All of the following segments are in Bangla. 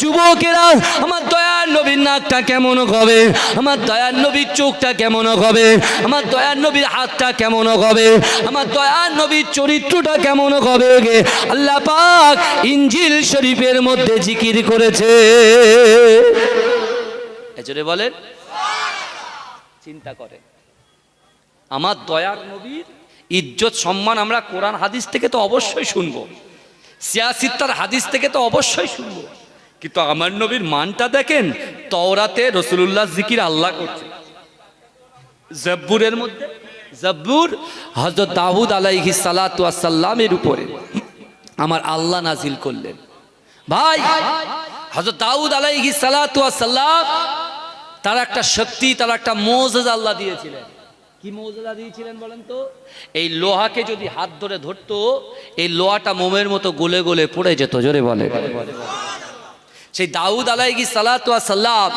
যুবকেরা, আমার দয়ার নবীর নাকটা কেমন হবে? আমার দয়ার নবীর চোখটা কেমন হবে? আমার দয়ার নবীর হাতটা কেমন হবে? আমার দয়ার নবীর চরিত্রটা কেমন হবে আল্লাহ পাক ইঞ্জিল শরীফের মধ্যে জিকির করেছে। এজরে বলেন, চিন্তা করে আমার দয়ার নবীর ইজ্জত, সম্মান আমরা কোরআন হাদিস থেকে তো অবশ্যই শুনব। সিয়াসিত্তার হাদিস থেকে তো অবশ্যই শুনব। কিন্তু আমার নবীর মানটা দেখেন, তওরাতে রসুলুল্লাহ জিকির আল্লাহ করছে। জব্বুরের মধ্যে, জব্বুর হজরত দাউদ আলাইহি সালাতামের উপরে আমার আল্লাহ নাজিল করলেন। ভাই হজরত দাউদ আলাইহি সালাতাম তার একটা শক্তি, তার একটা মোজেজ আল্লাহ দিয়েছিলেন। কি মৌজা দিয়েছিলেন বলেন তো? এই লোহাকে যদি হাত ধরে ধরতো, এই লোহাটা মোমের মতো গলে গলে পড়ে যেত, জোরে বলে সেই দাউদ আলাইহি সালাম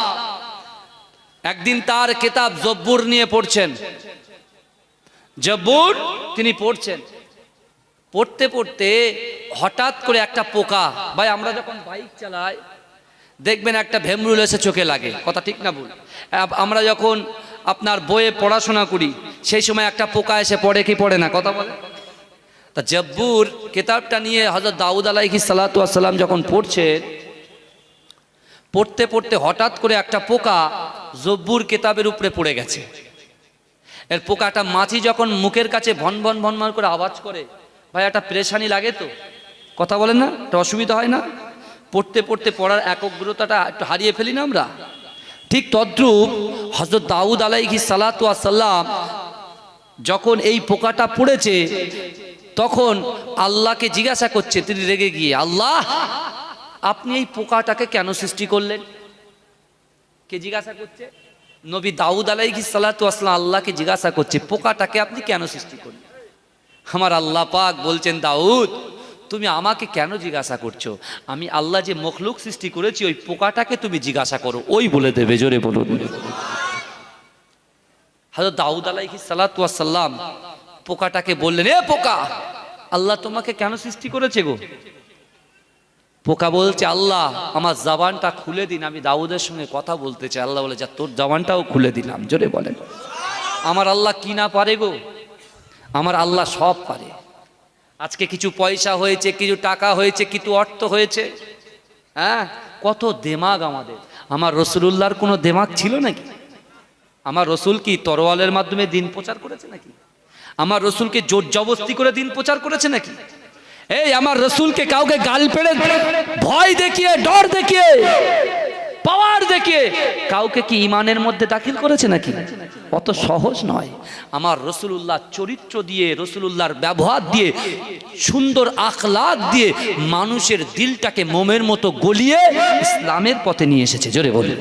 একদিন তার কেতাব জব্বুর নিয়ে পড়ছেন। জব্বুর তিনি পড়ছেন। পড়তে পড়তে হঠাৎ করে একটা পোকা, ভাই আমরা যখন বাইক চালাই, দেখবেন একটা ভেমরুল এসে চোখে লাগে, কথা ঠিক না আপ- আমরা যখন আপনার বইয়ে পড়াশোনা করি, সেই সময় একটা পোকা এসে পড়ে কি পড়ে না, কথা বলে? তা জব্বুর কেতাবটা নিয়ে হজরত দাউদ আলাইহি সালাতাম যখন পড়ছেন পড়তে পড়তে হঠাৎ করে একটা পোকা জব্বুর কেতাবের উপরে পড়ে গেছে। এর পোকাটা মাছি যখন মুখের কাছে ভন ভন ভন ভন করে আওয়াজ করে, ভাই, একটা প্রেশানি লাগে তো? কথা বলেন না, একটা অসুবিধা হয় না? পড়তে পড়তে পড়ার একগ্রতাটা একটু হারিয়ে ফেলি না আমরা? ঠিক তদ্রূপ হজরত দাউদ আলাইহি সালাতাম যখন এই পোকাটা পড়েছে, তখন আল্লাহকে জিজ্ঞাসা করছে, তিনি রেগে গিয়ে? আল্লাহ! আপনি এই পোকাটাকে কেন সৃষ্টি করলেন? কে জিজ্ঞাসা করছে? নবী দাউদ আলাইহি সালাতাম আল্লাহকে জিজ্ঞাসা করছে, পোকাটাকে আপনি কেন সৃষ্টি করলেন? আমার আল্লাহ পাক বলছেন, দাউদ, তুমি আমাকে কেন জিজ্ঞাসা করছ? আমি আল্লাহ যে মখলুক সৃষ্টি করেছি, ওই পোকাটাকে তুমি জিজ্ঞাসা করো। ওই বলে দেবে, জোরে বলুন। হাজর দাউদ আলাইহি সালাতাম পোকাটাকে বললেন, এ পোকা, আল্লাহ তোমাকে কেন সৃষ্টি করেছে গো? পোকা বলছে, আল্লাহ, আমার জবানটা খুলে দিন, আমি দাউদের সঙ্গে কথা বলতে চাই। আল্লাহ বলে, যা, তোর জবানটাও খুলে দিলাম। জোরে বলেন। আমার আল্লাহ কি না পারে গো? আমার আল্লাহ সব পারে। আজকে কিছু পয়সা হয়েছে, কিছু টাকা হয়েছে, কিছু অর্থ হয়েছে। হ্যাঁ? কত দেমাগ আমাদের। আমার রসুলুল্লাহর কোনো দেমাগ ছিল নাকি? আমার রসুল কি তরোয়ালের মাধ্যমে দিন প্রচার করেছে নাকি? আমার রসুলকে জোর জবস্তি করে দিন প্রচার করেছে নাকি? এই আমার রসুলকে কাউকে গাল পেড়ে ভয় দেখিয়ে, ডর দেখিয়ে, পাওয়ার দেখিয়ে কাউকে কি ইমানের মধ্যে দাখিল করেছে নাকি? অত সহজ নয়। আমার রসুলুল্লাহ চরিত্র দিয়ে, রসুলুল্লাহর ব্যবহার দিয়ে, সুন্দর আখলাদ দিয়ে মানুষের দিলটাকে মোমের মতো গলিয়ে ইসলামের পথে নিয়ে এসেছে। জোরে বলে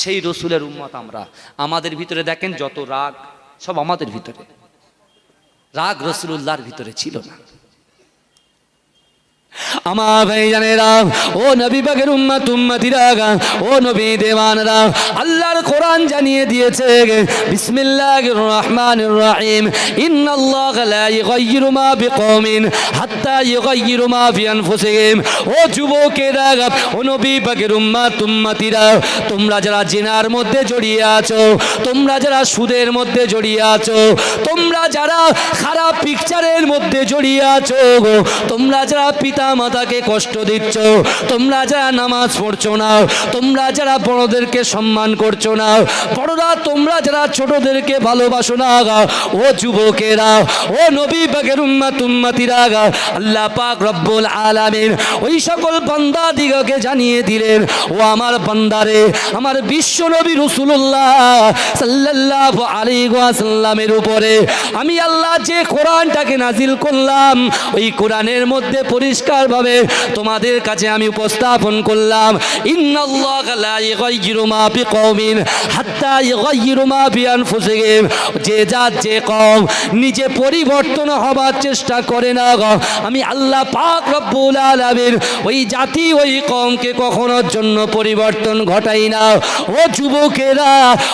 সেই রসুলের উম্মত আমরা। আমাদের ভিতরে দেখেন যত রাগ, সব আমাদের ভিতরে। রাগ রসুলুল্লাহর ভিতরে ছিল না। আমার ভাই জানেরা ও নবী বাগের উম্মত, উম্মতিরা ও নবী দেওয়ানরা, আল্লাহর কোরআন জানিয়ে দিয়েছে বিসমিল্লাহির রহমানির রহিম, ইন্নাল্লাহ লা ইগাইয়িরু মা বিকওমিন, হাত্তা ও যুবকেরা ও নবী বাগের উম্মত, উম্মতিরা, তোমরা যারা জিনার মধ্যে জড়িয়ে আছো, তোমরা যারা সুদের মধ্যে জড়িয়ে আছো, তোমরা যারা খারাপ পিকচারের মধ্যে জড়িয়ে আছো তোমরা যারা পিতা মাতাকে কষ্ট দিচ্ছ তোমরা যারা নামাজ পড়ছো না তোমরা যারা বড়দেরকে সম্মান করছ না বড়রা তোমরা যারা ছোটদেরকে ভালোবাসো না গা, ও যুবকেরা ও নবী বাগের উম্মাত উম্মাতিরা গা, আল্লাহ পাক রব্বুল আলামিন ওই সকল বান্দা দিগকে জানিয়ে দিলেন ও আমার বান্দারে আমার বিশ্ব নবী রসুল্লাহ সাল্লাল্লাহু আলাইহি ওয়াসাল্লামের উপরে আমি আল্লাহ যে কোরআনটাকে নাজিল করলাম ওই কোরআনের মধ্যে পরিষ্কারভাবে তোমাদের কাছে আমি উপস্থাপন করলাম। যে জাত যে কম নিজে পরিবর্তন হবার চেষ্টা করে না আমি আল্লাহ পাক রব্বুল আলামিন ওই জাতি, ওই কমকে কখনোর জন্য পরিবর্তন ঘটাই না। ও যুবকেরা,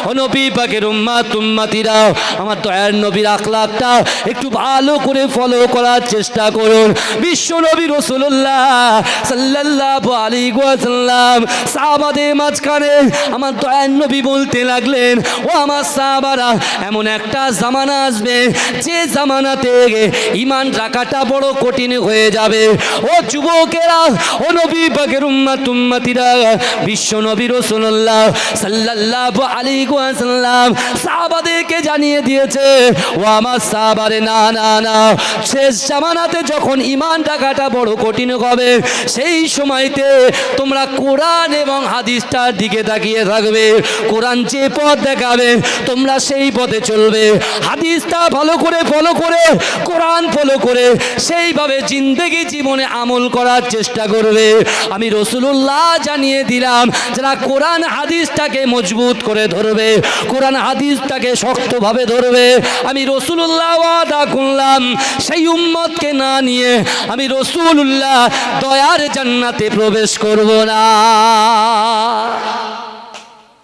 ও নবী পাকের উম্মাত উম্মাতিরা, আমার দয়ার নবীর আখলাকটা একটু ভালো করে ফলো করার চেষ্টা করুন। বিশ্ব নবী রসুল্লাহ আলাইহি ওয়াসাল্লাম সাহাবাদের মাঝখানে আমার দয়ান নবী বলতে লাগলেন, ও আমার সাহাবারা, এমন একটা জামানা আসবে, যে জামানাতে ইমান রাখাটা বড় কঠিন হয়ে যাবে। ও যুবকেরা, ও নবী পাকের উম্মাত, উম্মাতিরা, বিশ্ব নবী রাসূলুল্লাহ সাল্লাল্লাহু আলাইহি ওয়াসাল্লাম সাহাবাদেরকে জানিয়ে দিয়েছে, ও আমার সাহাবারে, না না না, শেষ জামানাতে যখন ইমান রাখাটা বড় কঠিন হবে। সেই সময়তে তোমরা কোরআন এবং হাদিসটার দিকে তাকিয়ে থাকবে। কোরআন যে পথ দেখাবে, তোমরা সেই পথে চলবে। হাদিসটা ভালো করে ফলো করে, কোরআন ফলো করে, সেইভাবে জিন্দেগি জীবনে আমল করার চেষ্টা করবে। আমি রসুলুল্লাহ জানিয়ে দিলাম, যারা কোরআন হাদিসটাকে মজবুত করে ধরবে, কোরআন হাদিসটাকে শক্তভাবে ধরবে, আমি রসুলুল্লাহ ওয়াদা করলাম, সেই উম্মতকে না নিয়ে আমি রসুলুল্লাহ, দয়ার জান্নাতে প্রবেশ করব না।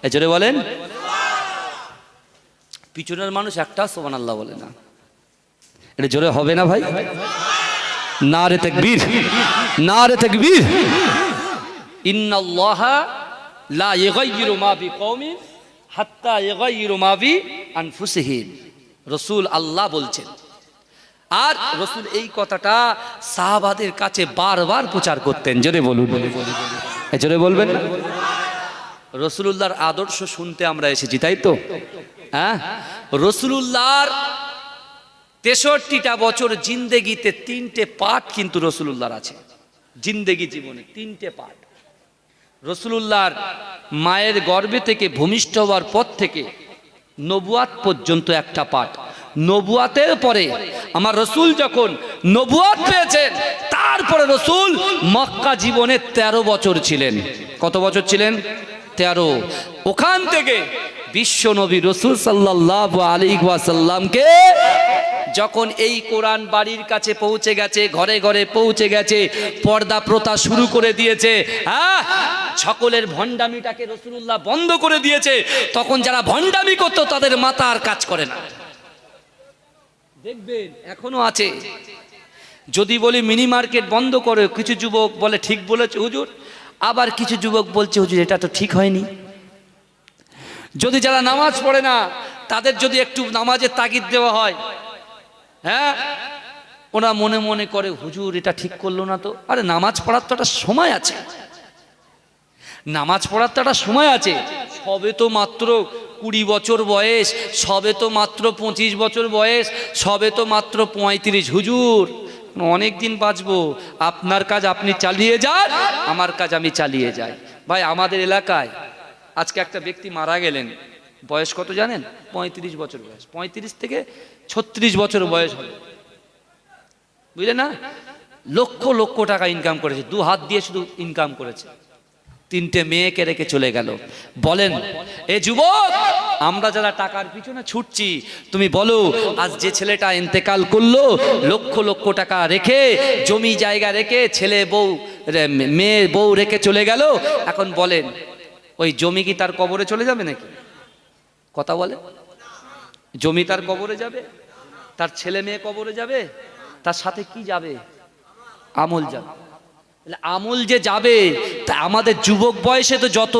এজরে বলেন। পিছনের মানুষ একটা সোমান আল্লাহ বলে না। এটা জোরে হবে না ভাই? না রে তেকবীর না রে তেকবীর। ইন্নাল্লাহ লা আল্লাহ বলছেন আর রসুল এই কথাটা সাহাবাদের কাছে বারবার প্রচার করতেন। জোরে বলুন। জোরে বলবেন। না রসুলুল্লাহর আদর্শ শুনতে আমরা এসেছি, তাই তো? হ্যাঁ? রসুলুল্লাহর তেষট্টিটা বছর জিন্দেগিতে তিনটে পাঠ কিন্তু রসুলুল্লাহর আছে। জিন্দেগি জীবনে তিনটে পাঠ। রসুলুল্লাহর মায়ের গর্ভে থেকে ভূমিষ্ঠ হওয়ার পর থেকে নবুয়াত পর্যন্ত একটা পাঠ। নবুয়াতের পরে আমার রসুল যখন নবুয়াত পেয়েছেন, তারপরে রসুল মক্কা জীবনে ১৩ বছর ছিলেন। কত বছর ছিলেন? তেরো। ওখান থেকে বিশ্ব নবী রসুল সাল্লাহ আলী ওয়াসাল্লামকে যখন এই কোরআন বাড়ির কাছে পৌঁছে গেছে, ঘরে ঘরে পৌঁছে গেছে, পর্দা প্রথা শুরু করে দিয়েছে হ্যাঁ? সকলের ভণ্ডামিটাকে রসুল্লাহ বন্ধ করে দিয়েছে। তখন যারা ভণ্ডামি করতো, তাদের মাথা আর কাজ করে না। দেখবেন, এখনও আছে। যদি বলি মিনি মার্কেট বন্ধ করে, কিছু যুবক বলে, ঠিক বলেছে হুজুর। আবার কিছু যুবক বলছে, হুজুর, এটা তো ঠিক হয়নি। যদি যারা নামাজ পড়ে না, তাদের যদি একটু নামাজের তাগিদ দেওয়া হয় হ্যাঁ? ওরা মনে মনে করে, হুজুর, এটা ঠিক করল না তো। আরে, নামাজ পড়ার তো একটা সময় আছে। নামাজ পড়ার তো একটা সময় আছে। সবে তো মাত্র কুড়ি বছর বয়স, সবে তো মাত্র পঁচিশ বছর বয়স, সবে তো মাত্র পঁয়ত্রিশ। হুজুর, অনেক দিন বাঁচবো। আপনার কাজ আপনি চালিয়ে যান, আমার কাজ আমি চালিয়ে যাই। ভাই, আমাদের এলাকায় আজকে একটা ব্যক্তি মারা গেলেন। বয়স কত জানেন? পঁয়ত্রিশ বছর বয়স। পঁয়ত্রিশ থেকে ছত্রিশ বছর বয়স হবে। বুঝলে না? লক্ষ লক্ষ টাকা ইনকাম করেছে। দু হাত দিয়ে শুধু ইনকাম করেছে। তিনটে মেয়েকে রেখে চলে গেল। বলেন, এ যুবক, আমরা যারা টাকার পিছনে ছুটছি, তুমি বলো, আজ যে ছেলেটা ইন্তেকাল করল, লক্ষ লক্ষ টাকা রেখে, জমি জায়গা রেখে ছেলে বউ মেয়ে বউ রেখে চলে গেল। এখন বলেন, ওই জমি কি তার কবরে চলে যাবে নাকি? কথা বলে। জমি তার কবরে যাবে? তার ছেলে মেয়ে কবরে যাবে? তার সাথে কি যাবে? আমল যাবে। আমল যে যাবে, তা আমাদের যুবক বয়সে তো যত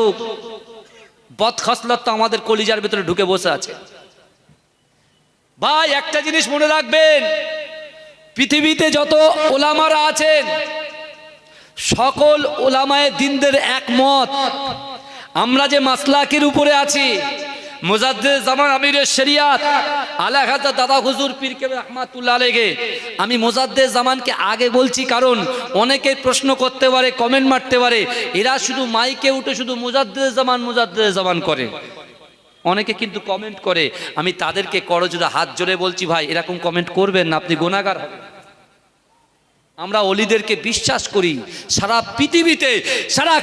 বদখসলত তো আমাদের কলিজার ভিতরে ঢুকে বসে আছে। ভাই, একটা জিনিস মনে রাখবেন, পৃথিবীতে যত ওলামারা আছেন, সকল ওলামায় দিনদের একমত, আমরা যে মাসলাকের উপরে আছি মুজাদ্দে জামান আমিরের শরিয়াত আলা হাজা দাদা হুজুর পীর কে রহমাতুল্লাহ আলাইহি। আমি মুজাদ্দে জামানকে আগে বলছি, কারণ অনেকে প্রশ্ন করতে পারে কমেন্ট মারতে পারে। এরা শুধু মাইকে উঠে শুধু মুজাদ্দে জামান মুজাদ্দে জামান করে। অনেকে কিন্তু কমেন্ট করে। আমি তাদেরকে করজোড়া হাত জোরে বলছি, ভাই, এরকম কমেন্ট করবেন না, আপনি গোনাগার আমরা অলিদেরকে বিশ্বাস করি, সারা পৃথিবীতে, সারা